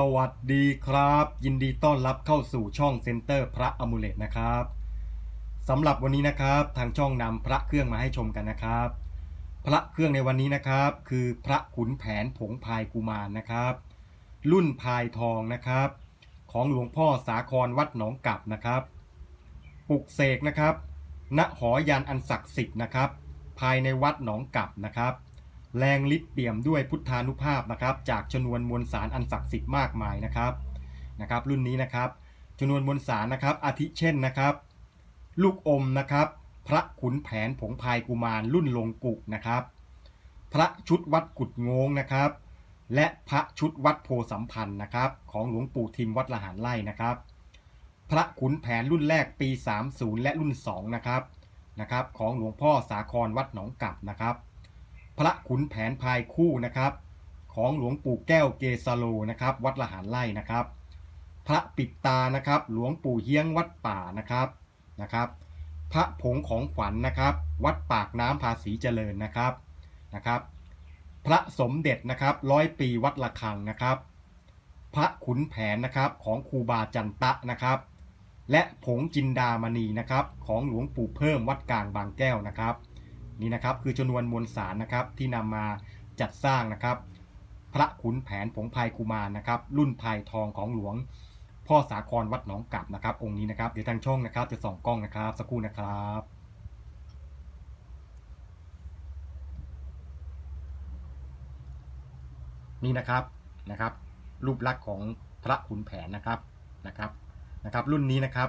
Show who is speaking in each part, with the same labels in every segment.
Speaker 1: สวัสดีครับ ยินดีต้อนรับเข้าสู่ช่องเซ็นเตอร์พระอมูเลตนะครับสำหรับวันนี้นะครับทางช่องนำพระเครื่องมาให้ชมกันนะครับ พระเครื่องในวันนี้นะครับ คือพระขุนแผนผงพายกุมารนะครับ รุ่นพายทองนะครับ ของหลวงพ่อสาครวัดหนองกับนะครับปลุกเสกนะครับณหอยันอันศักดิ์สิทธิ์นะครับ ภายในวัดหนองกับนะครับ แรงฤทธิ์เปี่ยมด้วยพุทธานุภาพนะครับ จากชนวนมวลสารอันศักดิ์สิทธิ์มากมายนะครับนะครับ รุ่นนี้นะครับชนวนมวลสารนะครับ อาทิเช่นนะครับ ลูกอมนะครับ พระขุนแผนผงพายกุมารรุ่นลงกุกนะครับ พระชุดวัดกุดงงนะครับ และพระชุดวัดโพสัมพันธ์นะครับ ของหลวงปู่ทิมวัดละหารไร่นะครับ พระขุนแผนรุ่นแรกปี 30 และรุ่น2นะครับนะครับ ของหลวงพ่อสาครวัดหนองกับนะครับ พระขุนแผนพายคู่นะครับ ของหลวงปู่แก้วเกสโลนะครับ วัดละหารไร่นะครับ พระปิดตานะครับ หลวงปู่เฮียงวัดป่านะครับนะครับ พระผงของขวัญนะครับ วัดปากน้ำภาษีเจริญนะครับนะครับ พระสมเด็จนะครับร้อยปีวัดละคังนะครับ พระขุนแผนนะครับของครูบาจันตะนะครับและผงจินดามณีนะครับ ของหลวงปู่เพิ่มวัดกลางบางแก้วนะครับ นี่นะครับคือจำนวนมวลสารนะครับที่นำมาจัดสร้างนะครับ พระขุนแผนผงพายกุมารนะครับ รุ่นพายทองของหลวง พ่อสาครวัดหนองกับนะครับ องค์นี้นะครับเดี๋ยวทางช่องนะครับ จะส่องกล้องนะครับสักครู่นะครับนี่นะครับนะครับ รูปลักษณ์ของพระขุนแผนนะครับนะครับนะครับ รุ่นนี้นะครับ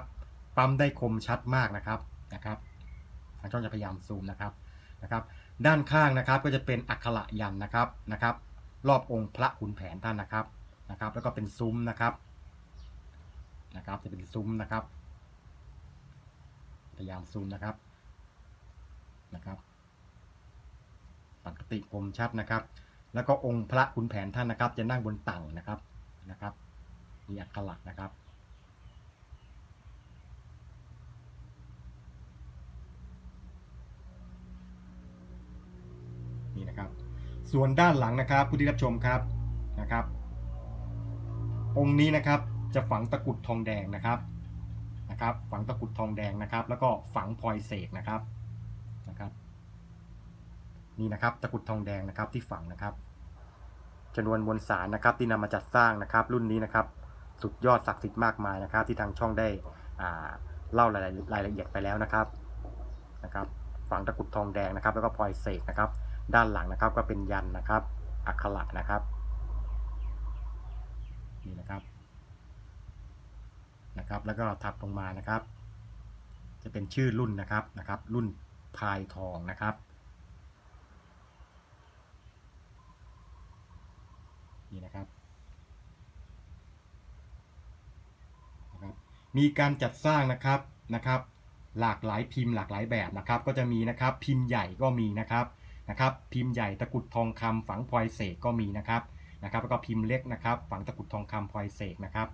Speaker 1: ปั๊มได้คมชัดมากนะครับนะครับทางช่องจะพยายามซูมนะครับ นะครับ ด้านข้างนะครับก็จะเป็นอักขระยันนะครับนะครับ รอบองค์พระขุนแผนท่านนะครับนะครับ แล้วก็เป็นซุ้มนะครับนะครับ จะเป็นซุ้มนะครับพยายามซูมนะครับนะครับปกติคมชัดนะครับ แล้วก็องค์พระขุนแผนท่านนะครับ จะนั่งบนตั่งนะครับนะครับ มีอักขระนะครับ นี่นะครับ ส่วนด้านหลังนะครับผู้ที่รับชมครับนะครับ องค์นี้นะครับจะฝังตะกุดทองแดงนะครับนะครับ ฝังตะกุดทองแดงนะครับ แล้วก็ฝังพลอยเสกนะครับนะครับ นี่นะครับตะกุดทองแดงนะครับที่ฝังนะครับจำนวนมวลสารนะครับที่นำมาจัดสร้างนะครับ รุ่นนี้นะครับ สุดยอดศักดิ์สิทธิ์มากมายนะครับ ที่ทางช่องได้อ่าเล่ารายละเอียดไปแล้วนะครับนะครับฝังตะกุดทองแดงนะครับ แล้วก็พลอยเสกนะครับ ด้านหลังนะครับก็เป็นยันนะครับ อักขระนะครับ นี่นะครับ นะครับ แล้วก็ถัดลงมานะครับ จะเป็นชื่อรุ่นนะครับนะครับ รุ่นพายทองนะครับ นี่นะครับนะครับ มีการจัดสร้างนะครับนะครับ หลากหลายพิมพ์หลากหลายแบบนะครับ ก็จะมีนะครับพิมพ์ใหญ่ก็มีนะครับ นะครับพิมพ์ใหญ่ตะกุดทองคำฝังพลอยเสกก็มีนะครับนะครับแล้วก็พิมพ์เล็กนะครับฝังตะกุดทองคำพลอยเสกนะครับ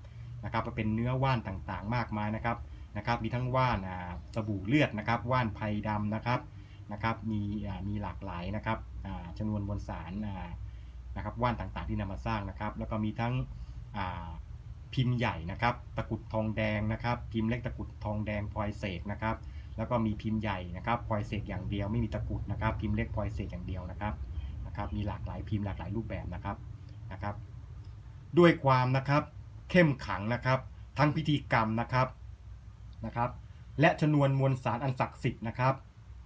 Speaker 1: นะครับเป็นเนื้อว่านต่างๆ มากมายนะครับนะครับมีทั้งว่านสบู่เลือดนะครับว่านไพรดำนะครับนะครับมีมีหลากหลายนะครับจำนวนมวลสารนะครับว่านต่างๆที่นำมาสร้างนะครับ แล้วก็มีทั้งพิมพ์ใหญ่นะครับ ตะกุดทองแดงนะครับ พิมพ์เล็กตะกุดทองแดงพลอยเสกนะครับ แล้วก็มีพิมพ์ใหญ่นะครับพลอยเสกอย่างเดียวไม่มีตะกุดนะครับ พิมพ์เล็กพลอยเสกอย่างเดียวนะครับนะครับ มีหลากหลายพิมพ์หลากหลายรูปแบบนะครับนะครับ ด้วยความนะครับเข้มขังนะครับ ทั้งพิธีกรรมนะครับนะครับ และชนวนมวลสารอันศักดิ์สิทธิ์นะครับ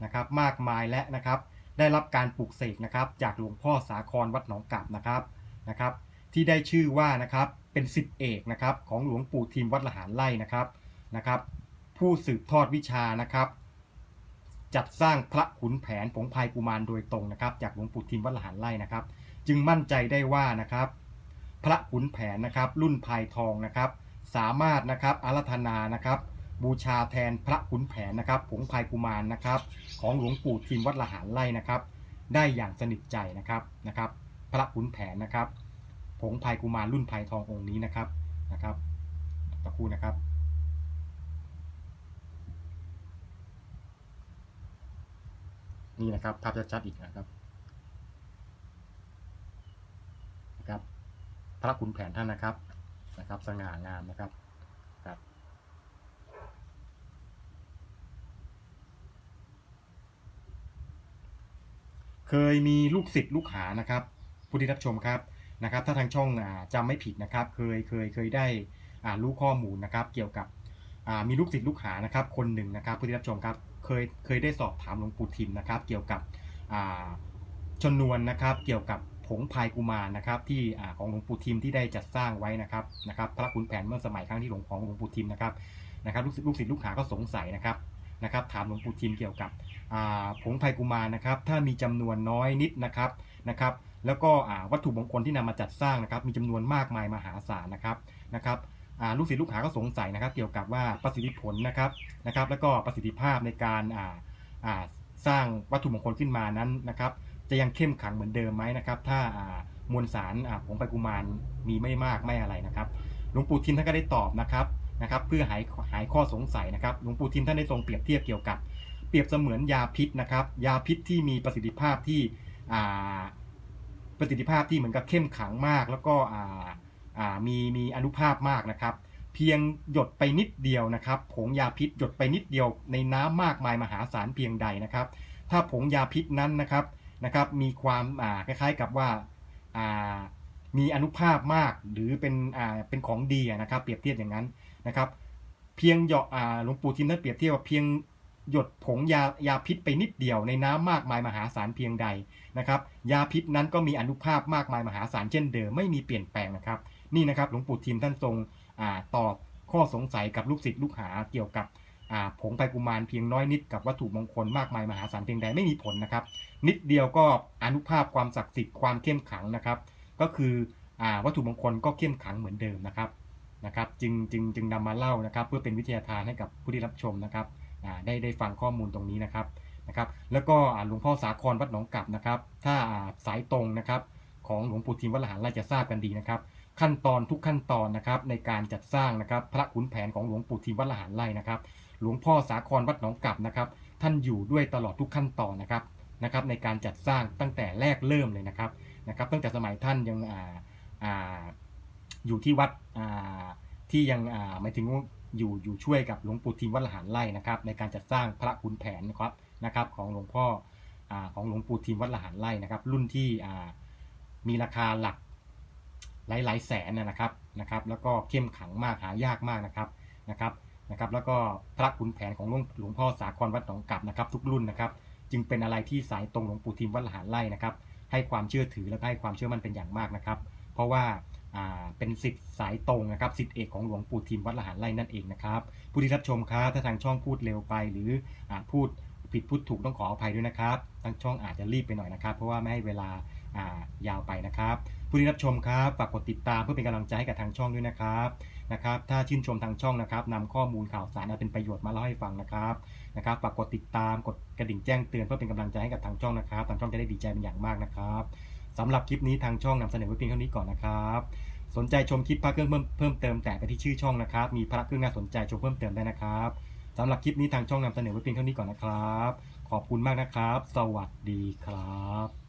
Speaker 1: นะครับ มากมายและนะครับ ได้รับการปลูกเสกนะครับ จากหลวงพ่อสาครวัดหนองกลับนะครับนะครับ ที่ได้ชื่อว่านะครับเป็นสิทธิเอกนะครับ ของหลวงปู่ทิมวัดละหารไร่นะครับนะครับ ผู้สืบทอดวิชานะครับ จัดสร้างพระขุนแผนผงพายกุมารโดยตรงนะครับ จากหลวงปู่ทิมวัดละหารไร่นะครับ จึงมั่นใจได้ว่านะครับ พระขุนแผนนะครับ รุ่นพายทองนะครับ สามารถนะครับอารัธนานะครับ บูชาแทนพระขุนแผนนะครับผงพายกุมารนะครับ ของหลวงปู่ทิมวัดละหารไร่นะครับ ได้อย่างสนิทใจนะครับนะครับ พระขุนแผนนะครับผงพายกุมารรุ่นพายทององค์นี้นะครับนะครับตะคู่นะครับ นี่นะครับภาพชัดๆอีกนะครับนะครับ พระขุนแผนท่านนะครับนะครับสง่างามนะครับครับเคยมีลูกศิษย์ลูกหานะครับ ผู้ที่รับชมครับนะครับ ถ้าทางช่องอาจำไม่ผิดนะครับ เคยเคยเคยได้รู้ข้อมูลนะครับ เกี่ยวกับมีลูกศิษย์ลูกหานะครับ คนหนึ่งนะครับ ผู้ที่รับชมครับ เคยเคยได้สอบถามหลวงปู่ทิมนะครับ เกี่ยวกับชนวนนะครับ เกี่ยวกับผงพายกุมารนะครับ ที่ของหลวงปู่ทิมที่ได้จัดสร้างไว้นะครับนะครับพระขุนแผนเมื่อสมัยครั้งที่หลวงของหลวงปู่ทิมนะครับนะครับลูกศิษย์ลูกศิษย์ลูกหาก็สงสัยนะครับนะครับ ถามหลวงปู่ทิมเกี่ยวกับผงไพรกุมารนะครับ ถ้ามีจำนวนน้อยนิดนะครับนะครับ แล้วก็วัตถุมงคลที่นำมาจัดสร้างนะครับ มีจำนวนมากมายมหาศาลนะครับนะครับ ลูกศิษย์ลูกหาก็สงสัยนะครับ เกี่ยวกับว่าประสิทธิผลนะครับนะครับ แล้วก็ประสิทธิภาพในการสร้างวัตถุมงคลขึ้นมานั้นนะครับ จะยังเข้มขังเหมือนเดิมไหมนะครับ ถ้ามวลสารอ่าผงไพรกุมารมีไม่มากไม่อะไรนะครับหลวงปู่ทิมท่านก็ได้ตอบนะครับนะครับ เพื่อหายหายข้อสงสัยนะครับหลวงปู่ทิมท่านได้ทรงเปรียบเทียบเกี่ยวกับเปรียบเสมือนยาพิษนะครับ ยาพิษที่มีประสิทธิภาพที่ประสิทธิภาพที่เหมือนกับเข้มขังมาก แล้วก็ มีมีอนุภาพมากนะครับ เพียงหยดไปนิดเดียวนะครับผงยาพิษหยดไปนิดเดียวในน้ำมากมายมหาศาลเพียงใดนะครับ ถ้าผงยาพิษนั้นนะครับนะครับมีความอ่าคล้ายๆกับว่ามีอนุภาพมากหรือเป็นเป็นของดีนะครับ เปรียบเทียบอย่างนั้นนะครับ เพียงหยดอ่าหลวงปู่ทิมท่านเปรียบเทียบว่าเพียงหยดผงยายาพิษไปนิดเดียวในน้ำมากมายมหาศาลเพียงใดนะครับ ยาพิษนั้นก็มีอนุภาพมากมายมหาศาลเช่นเดิมไม่มีเปลี่ยนแปลงนะครับ นี่นะครับหลวงปู่ทิมท่านทรงอตอบข้อสงสัยกับลูกศิษย์ลูกหาเกี่ยวกับผงไพรกุมารเพียงน้อยนิดกับวัตถุมงคลมากมายมหาศาลเพียงใดไม่มีผลนะครับ นิดเดียวก็อนุภาพความศักดิ์สิทธิ์ความเข้มขังนะครับ ก็คืออวัตถุมงคลก็เข้มขังเหมือนเดิมนะครับนะครับจึงจึงจึงนำมาเล่านะครับ เพื่อเป็นวิทยาทานให้กับผู้ที่รับชมนะครับได้ได้ฟังข้อมูลตรงนี้นะครับนะครับแล้วก็หลวงพ่อสาครวัดหนองกลับนะครับ ถ้าสายตรงนะครับของหลวงปู่ทิมวัดละหารเราจะทราบกันดีนะครับ ขั้นตอนทุกขั้นตอนนะครับในการจัดสร้างนะครับพระขุนแผนของหลวงปู่ทิมวัดละหารไร่นะครับ หลวงพ่อสาครวัดหนองกลับนะครับท่านอยู่ด้วยตลอดทุกขั้นตอนนะครับนะครับในการจัดสร้างตั้งแต่แรกเริ่มเลยนะครับนะครับตั้งแต่สมัยท่านยังอ่าอ่าอยู่ที่วัดอ่าที่ยังอ่าหมายถึงอยู่อยู่ช่วยกับหลวงปู่ทิมวัดละหารไร่นะครับในการจัดสร้างพระขุนแผนนะครับนะครับของหลวงพ่ออ่าของหลวงปู่ทิมวัดละหารไร่นะครับรุ่นที่อ่ามีราคาหลัก หลายหลายๆแสนนะครับนะครับ แล้วก็เข้มขังมากหายากมากนะครับนะครับนะครับ แล้วก็พระขุนแผนของหลวงงพ่อสาครวัดหนองกลับนะครับ ทุกรุ่นนะครับ จึงเป็นอะไรที่สายตรงหลวงปู่ทิมวัดละหารไร่นะครับ ให้ความเชื่อถือและให้ความเชื่อมั่นเป็นอย่างมากนะครับ เพราะว่าอ่าเป็นสิทธิ์สายตรงนะครับสิทธิ์เอกของหลวงปู่ทิมวัดละหารไร่นั่นเองนะครับผู้ที่รับชมครับถ้าทางช่องพูดเร็วไปหรืออาพูดผิดพูดถูกต้องขออภัยด้วยนะครับทางช่องอาจจะรีบไปหน่อยนะครับ เพราะว่าไม่ให้เวลา ยาวไปนะครับ ผู้ที่รับชมครับฝากกดติดตามเพื่อเป็นกำลังใจให้กับทางช่องด้วยนะครับนะครับถ้าชื่นชมทางช่องนะครับนำข้อมูลข่าวสารอันเป็นประโยชน์มาเล่าให้ฟังนะครับนะครับฝากกดติดตามกดกระดิ่งแจ้งเตือนเพื่อเป็นกำลังใจให้กับทางช่องนะครับ ทางช่องจะได้ดีใจเป็นอย่างมากนะครับสำหรับคลิปนี้ทางช่องนำเสนอไว้เพียงเท่านี้ก่อนนะครับสนใจชมคลิปพระเครื่องเพิ่มเพิ่มเติมแต่ไปที่ชื่อช่องนะครับ มีพระเครื่องน่าสนใจชมเพิ่มเติมได้นะครับสำหรับคลิปนี้ทางช่องนำเสนอไว้เพียงเท่านี้ก่อนนะครับ ขอบคุณมากนะครับ สวัสดีครับ